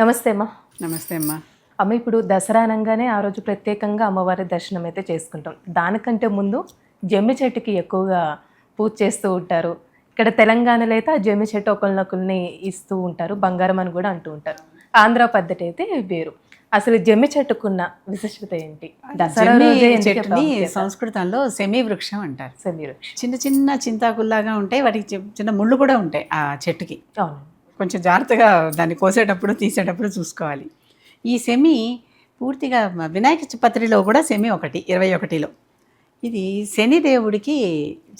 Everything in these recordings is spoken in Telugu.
నమస్తే అమ్మా. నమస్తే అమ్మా. అమ్మ ఇప్పుడు దసరా అనగానే ఆ రోజు ప్రత్యేకంగా అమ్మవారి దర్శనం అయితే చేసుకుంటాం. దానికంటే ముందు జమ్మి చెట్టుకి ఎక్కువగా పూజ చేస్తూ ఉంటారు. ఇక్కడ తెలంగాణలో అయితే ఆ జమ్మి చెట్టు ఒకరినొకరిని ఇస్తూ ఉంటారు. బంగారం అని కూడా అంటూ ఉంటారు. ఆంధ్ర పద్ధతి అయితే వేరు. అసలు జమ్మి చెట్టుకున్న విశిష్టత ఏంటి? దసరా జమ్మి రోజే ఎందుకు చెట్టుని ప్రాముఖ్యత? సంస్కృతంలో సెమీ వృక్షం అంటారు. సమీరక్ష చిన్న చిన్న చింతాకుల్లాగా ఉంటాయి. వాటికి చి- చిన్న ముళ్ళు కూడా ఉంటాయి ఆ చెట్టుకి. అవును. కొంచెం జాగ్రత్తగా దాన్ని కోసేటప్పుడు తీసేటప్పుడు చూసుకోవాలి. ఈ సెమి పూర్తిగా వినాయక చపత్రిలో కూడా సెమి ఒకటి ఇరవై ఒకటిలో. ఇది శనిదేవుడికి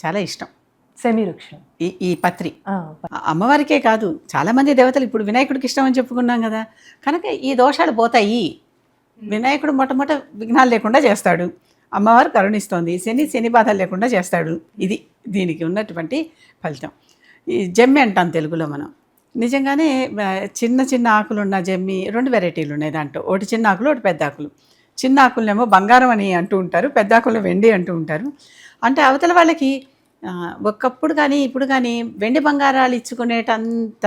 చాలా ఇష్టం. సమీరక్షం ఈ ఈ పత్రి. అమ్మవారికే కాదు చాలామంది దేవతలు ఇప్పుడు వినాయకుడికి ఇష్టం అని చెప్పుకున్నాం కదా. కనుక ఈ దోషాలు పోతాయి. వినాయకుడు మొట్టమొదట విఘ్నాలు లేకుండా చేస్తాడు. అమ్మవారు కరుణిస్తోంది. శని శని బాధలు లేకుండా చేస్తాడు. ఇది దీనికి ఉన్నటువంటి ఫలితం. ఈ జమ్మి అంటాం తెలుగులో మనం. నిజంగానే చిన్న చిన్న ఆకులు ఉన్న జమ్మి రెండు వెరైటీలు ఉన్నాయి దాంట్లో. ఒకటి చిన్న ఆకులు ఒకటి పెద్ద ఆకులు. చిన్న ఆకులనేమో బంగారం అని అంటూ ఉంటారు పెద్ద ఆకులను వెండి అంటూ ఉంటారు. అంటే అవతల వాళ్ళకి ఒకప్పుడు కానీ ఇప్పుడు కానీ వెండి బంగారాలు ఇచ్చుకునేటంత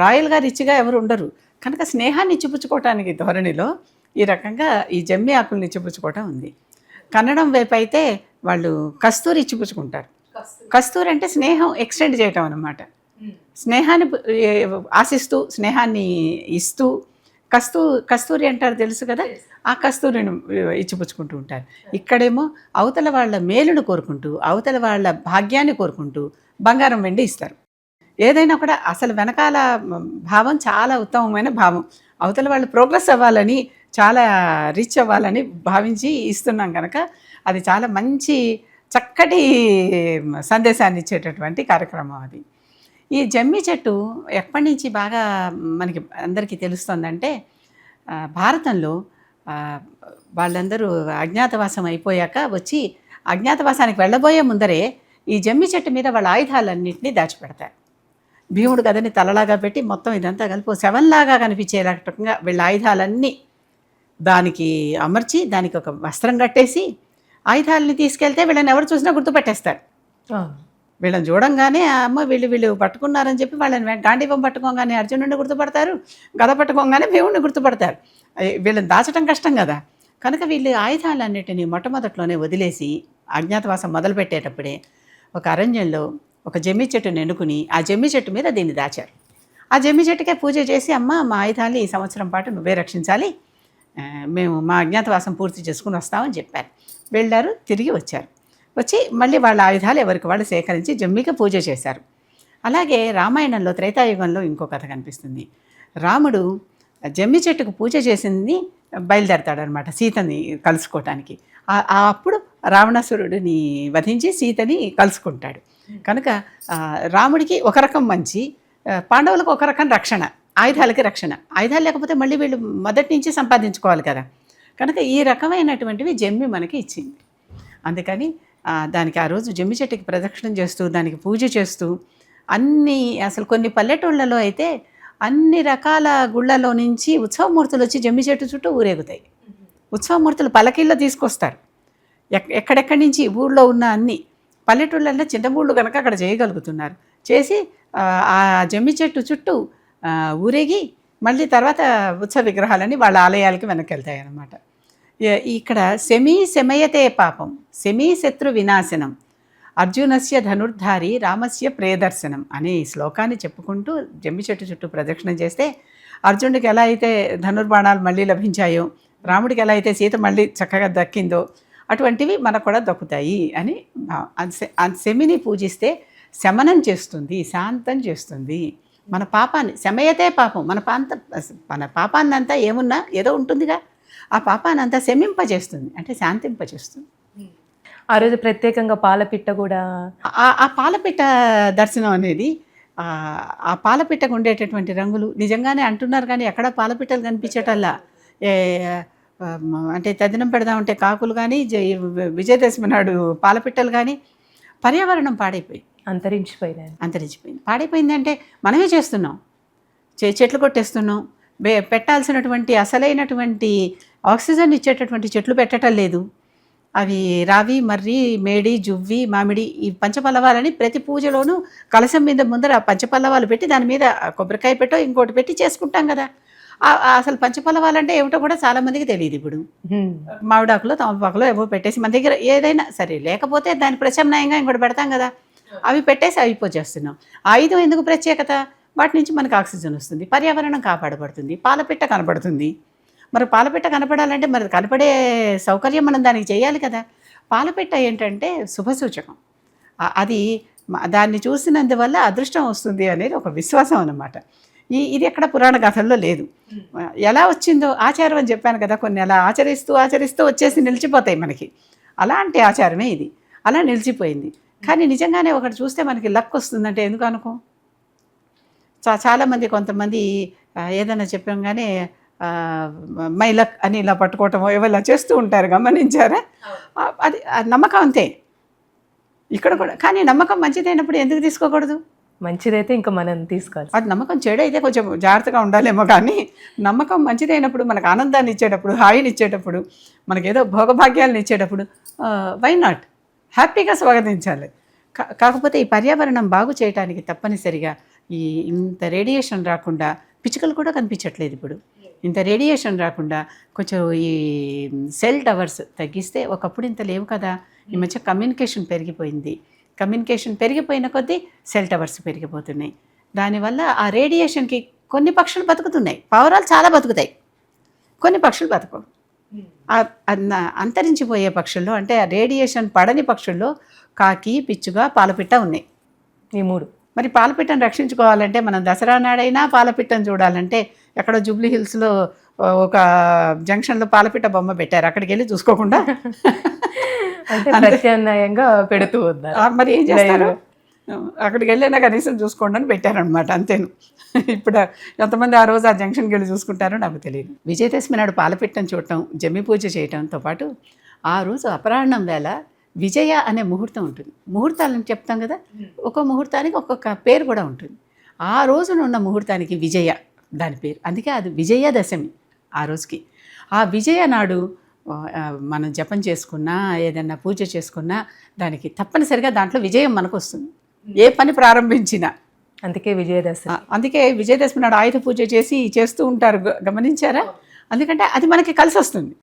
రాయల్గా రిచ్గా ఎవరు ఉండరు. కనుక స్నేహాన్ని ఇచ్చిపుచ్చుకోవటానికి ధోరణిలో ఈ రకంగా ఈ జమ్మి ఆకుల్ని ఇచ్చిపుచ్చుకోవటం ఉంది. కన్నడం వైపు అయితే వాళ్ళు కస్తూరి ఇచ్చిపుచ్చుకుంటారు. కస్తూరి. అంటే స్నేహం ఎక్స్టెండ్ చేయటం అనమాట స్నేహాన్ని ఆశిస్తూ స్నేహాన్ని ఇస్తూ కస్తూ కస్తూరి అంటారు తెలుసు కదా? ఆ కస్తూరిని ఇచ్చిపుచ్చుకుంటూ ఉంటారు. ఇక్కడేమో అవతల వాళ్ళ మేలును కోరుకుంటూ అవతల వాళ్ళ భాగ్యాన్ని కోరుకుంటూ బంగారం వెండి ఇస్తారు. ఏదైనా కూడా అసలు వెనకాల భావం చాలా ఉత్తమమైన భావం. అవతల వాళ్ళు ప్రోగ్రెస్ అవ్వాలని చాలా రిచ్ అవ్వాలని భావించి ఇస్తున్నాం కనుక అది చాలా మంచి చక్కటి సందేశాన్ని ఇచ్చేటటువంటి కార్యక్రమం అది. ఈ జమ్మి చెట్టు ఎప్పటి నుంచి బాగా మనకి అందరికీ తెలుస్తుందంటే భారతంలో వాళ్ళందరూ అజ్ఞాతవాసం అయిపోయాక వచ్చి అజ్ఞాతవాసానికి వెళ్ళబోయే ముందరే ఈ జమ్మి చెట్టు మీద వాళ్ళ ఆయుధాలన్నింటినీ దాచిపెడతారు. భీముడు కదని తలలాగా పెట్టి మొత్తం ఇదంతా కలిపి శవంలాగా కనిపించే రకంగా వీళ్ళ ఆయుధాలన్నీ దానికి అమర్చి దానికి ఒక వస్త్రం కట్టేసి ఆయుధాలని తీసుకెళ్తే వీళ్ళని ఎవరు చూసినా గుర్తుపెట్టేస్తారు. వీళ్ళని చూడంగానే అమ్మ వీళ్ళు వీళ్ళు పట్టుకున్నారని చెప్పి వాళ్ళని వె- గాంధీవం పట్టుకోగానే అర్జునుడిని గుర్తుపడతారు గద పట్టుకోగానే భీముడిని గుర్తుపడతారు. వీళ్ళని దాచడం కష్టం కదా కనుక వీళ్ళు ఆయుధాలన్నిటిని మొట్టమొదట్లోనే వదిలేసి అజ్ఞాతవాసం మొదలుపెట్టేటప్పుడే ఒక అరణ్యంలో ఒక జమ్మి చెట్టుని ఎన్నుకుని ఆ జమ్మి చెట్టు మీద దీన్ని దాచారు. ఆ జమ్మి చెట్టుకే పూజ చేసి అమ్మ మా ఆయుధాన్ని ఈ సంవత్సరం పాటు నువ్వే రక్షించాలి. మేము మా అజ్ఞాతవాసం పూర్తి చేసుకుని వస్తామని చెప్పారు. వెళ్ళారు తిరిగి వచ్చారు. వచ్చి మళ్ళీ వాళ్ళ ఆయుధాలు ఎవరికి? వాళ్ళు సేకరించి జమ్మికి పూజ చేశారు. అలాగే రామాయణంలో త్రేతాయుగంలో ఇంకో కథ కనిపిస్తుంది. రాముడు జమ్మి చెట్టుకు పూజ చేసింది బయలుదేరతాడనమాట సీతని కలుసుకోవటానికి ఆ- అప్పుడు రావణాసురుడిని వధించి సీతని కలుసుకుంటాడు. కనుక రాముడికి ఒక రకం మంచి పాండవులకు ఒక రకం రక్షణ ఆయుధాలకి రక్షణ. ఆయుధాలు లేకపోతే మళ్ళీ వీళ్ళు మొదటి నుంచి సంపాదించుకోవాలి కదా. కనుక ఈ రకమైనటువంటివి జమ్మి మనకి ఇచ్చింది. అందుకని దానికి ఆ రోజు జమ్మి చెట్టుకి ప్రదక్షిణం చేస్తూ దానికి పూజ చేస్తూ అన్ని అసలు కొన్ని పల్లెటూళ్ళలో అయితే అన్ని రకాల గుళ్ళలో నుంచి ఉత్సవమూర్తులు వచ్చి జమ్మి చెట్టు చుట్టూ ఊరేగుతాయి. ఉత్సవమూర్తులు పలకిల్లో తీసుకొస్తారు. ఎక్ ఎక్కడెక్కడి నుంచి ఊళ్ళో ఉన్న అన్ని పల్లెటూళ్ళల్లో చిన్న ఊళ్ళు కనుక అక్కడ చేయగలుగుతున్నారు. చేసి ఆ, జమ్మి చెట్టు చుట్టూ ఊరేగి మళ్ళీ తర్వాత ఉత్సవ విగ్రహాలని వాళ్ళ ఆలయాలకి వెనక్కి వెళ్తాయి అన్నమాట ఇక్కడ సెమీ సెమయతే పాపం. శమీ శత్రు వినాశనం. అర్జునస్య ధనుర్ధారి రామస్య ప్రియదర్శనం అనే ఈ శ్లోకాన్ని చెప్పుకుంటూ జమ్మి చెట్టు చుట్టూ ప్రదక్షిణ చేస్తే అర్జునుడికి ఎలా అయితే ధనుర్బాణాలు మళ్ళీ లభించాయో రాముడికి ఎలా అయితే సీత మళ్ళీ చక్కగా దక్కిందో అటువంటివి మనకు కూడా దక్కుతాయి అని శమిని పూజిస్తే శమనం చేస్తుంది శాంతం చేస్తుంది. మన పాపాన్ని శమయతే పాపం మన పాంత మన పాపాన్నంతా ఏమున్నా ఏదో ఉంటుందిగా. ఆ పాపానంతా శమింపజేస్తుంది అంటే శాంతింపజేస్తుంది. ఆ రోజు ప్రత్యేకంగా పాలపిట్ట కూడా ఆ పాలపిట్ట దర్శనం అనేది ఆ, పాలపిట్టకు ఉండేటటువంటి రంగులు నిజంగానే అంటున్నారు కానీ ఎక్కడ పాలపిట్టలు కనిపించటల్లా. అంటే తదినం పెడదామంటే కాకులు కానీ విజయదశమి నాడు పాలపిట్టలు కానీ పర్యావరణం పాడైపోయి అంతరించిపోయినాయి. అంతరించిపోయింది. పాడైపోయిందంటే మనమే చేస్తున్నాం. చె- చెట్లు కొట్టేస్తున్నాం. పెట్టాల్సినటువంటి అసలైనటువంటి ఆక్సిజన్ ఇచ్చేటటువంటి చెట్లు పెట్టడం లేదు. అవి రావి మర్రి మేడి జువ్వి మామిడి ఈ పంచపల్లవాలని ప్రతి పూజలోనూ కలశం మీద ముందర పంచపల్లవాలు పెట్టి దాని మీద కొబ్బరికాయ పెట్టో ఇంకోటి పెట్టి చేసుకుంటాం కదా. అసలు పంచపల్లవాలు అంటే ఏమిటో కూడా చాలా మందికి తెలియదు ఇప్పుడు. మామిడాకులో తమలపాకులో ఏవో పెట్టేసి మన దగ్గర ఏదైనా సరే లేకపోతే దాని ప్రత్యామ్నాయంగా ఇంకోటి పెడతాం కదా. అవి పెట్టేసి అవి చేస్తున్నాం ఆయుధం ఎందుకు ప్రత్యేకత? వాటి నుంచి మనకు ఆక్సిజన్ వస్తుంది పర్యావరణం కాపాడబడుతుంది పాలపిట్ట కనపడుతుంది మరి పాలపిట్ట కనపడాలంటే మరి కనపడే సౌకర్యం మనం దానికి చేయాలి కదా. పాలపిట్ట ఏంటంటే శుభసూచకం అది దాన్ని చూసినందువల్ల అదృష్టం వస్తుంది అనేది ఒక విశ్వాసం అన్నమాట. ఈ ఇది ఎక్కడ పురాణ కథల్లో లేదు. ఎలా వచ్చిందో ఆచారం అని చెప్పాను కదా కొన్ని అలా ఆచరిస్తూ ఆచరిస్తూ వచ్చేసి నిలిచిపోతాయి మనకి. అలాంటి ఆచారమే ఇది. అలా నిలిచిపోయింది. కానీ నిజంగానే ఒకటి చూస్తే మనకి లక్ వస్తుందంటే ఎందుకు అనుకో? చాలామంది కొంతమంది ఏదైనా చెప్పంగానే ఆ, మై లక్ అని ఇలా పట్టుకోవటం ఇలా చేస్తూ ఉంటారు గమనించారా? అది నమ్మకం అంతే. ఇక్కడ కూడా. కానీ నమ్మకం మంచిదైనప్పుడు ఎందుకు తీసుకోకూడదు? మంచిదైతే ఇంకా మనం తీసుకోవాలి అది నమ్మకం చెడు అయితే కొంచెం జాగ్రత్తగా ఉండాలేమో కానీ నమ్మకం మంచిదైనప్పుడు మనకు ఆనందాన్ని ఇచ్చేటప్పుడు హాయిని ఇచ్చేటప్పుడు మనకేదో భోగభాగ్యాలను ఇచ్చేటప్పుడు వై నాట్ హ్యాపీగా స్వాగతించాలి. కాకపోతే ఈ పర్యావరణం బాగు చేయడానికి తప్పనిసరిగా ఈ ఇంత రేడియేషన్ రాకుండా పిచ్చుకలు కూడా కనిపించట్లేదు ఇప్పుడు. ఇంత రేడియేషన్ రాకుండా కొంచెం ఈ సెల్ టవర్స్ తగ్గిస్తే ఒకప్పుడు ఇంత లేవు కదా. ఈ మధ్య కమ్యూనికేషన్ పెరిగిపోయింది. కమ్యూనికేషన్ పెరిగిపోయిన కొద్దీ సెల్ టవర్స్ పెరిగిపోతున్నాయి. దానివల్ల ఆ రేడియేషన్కి కొన్ని పక్షులు బతుకుతున్నాయి. పావురాలు చాలా బతుకుతాయి. కొన్ని పక్షులు అన్న- అంతరించిపోయే పక్షుల్లో అంటే ఆ రేడియేషన్ పడని పక్షుల్లో కాకి పిచ్చుగా పాలపిట్ట ఉన్నాయి. ఈ మూడు. మరి పాలపిట్టను రక్షించుకోవాలంటే మనం దసరా నాడైనా పాలపిట్టను చూడాలంటే ఎక్కడో జూబ్లీ హిల్స్లో ఒక జంక్షన్లో పాలపిట్ట బొమ్మ పెట్టారు. అక్కడికి వెళ్ళి చూసుకోకుండా ప్రత్యామ్నాయంగా పెడుతూ ఉన్నారు. ఆ, మరి ఏం చేస్తారు? అక్కడికి వెళ్ళినా కనీసం చూసుకోండి అని పెట్టారనమాట అంతేను. ఇప్పుడు ఎంతమంది ఆ రోజు ఆ జంక్షన్కి వెళ్ళి చూసుకుంటారో నాకు తెలియదు. విజయదశమి నాడు పాలపిట్టను చూడటం జమ్మి పూజ చేయటంతో పాటు ఆ రోజు అపరాహ్నం వేళ విజయ అనే ముహూర్తం ఉంటుంది. ముహూర్తాలని చెప్తాం కదా? ఒక్కో ముహూర్తానికి ఒక్కొక్క పేరు కూడా ఉంటుంది. ఆ రోజున ఉన్న ముహూర్తానికి విజయ దాని పేరు. అందుకే అది విజయదశమి ఆ రోజుకి. ఆ విజయ నాడు మనం జపం చేసుకున్నా ఏదైనా పూజ చేసుకున్నా దానికి తప్పనిసరిగా దాంట్లో విజయం మనకు వస్తుంది ఏ పని ప్రారంభించినా. అందుకే విజయదశమి. అందుకే విజయదశమి నాడు ఆయుధ పూజ చేసి చేస్తూ ఉంటారు. గ- గమనించారా? ఎందుకంటే అది మనకి కలిసి వస్తుంది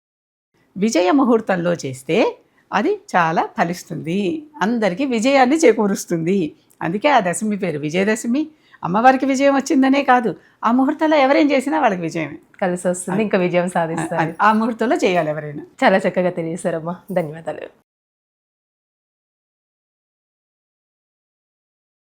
విజయ ముహూర్తంలో చేస్తే అది చాలా ఫలిస్తుంది. అందరికీ విజయాన్ని చేకూరుస్తుంది. అందుకే ఆ దశమి పేరు విజయదశమి. అమ్మవారికి విజయం వచ్చిందనే కాదు. ఆ ముహూర్తంలో ఎవరేం చేసినా వాళ్ళకి విజయమే. కలిసి వస్తుంది ఇంకా విజయం సాధిస్తారు. ఆ ముహూర్తంలో చేయాలి ఎవరైనా. చాలా చక్కగా తెలియజేశారమ్మా. ధన్యవాదాలు.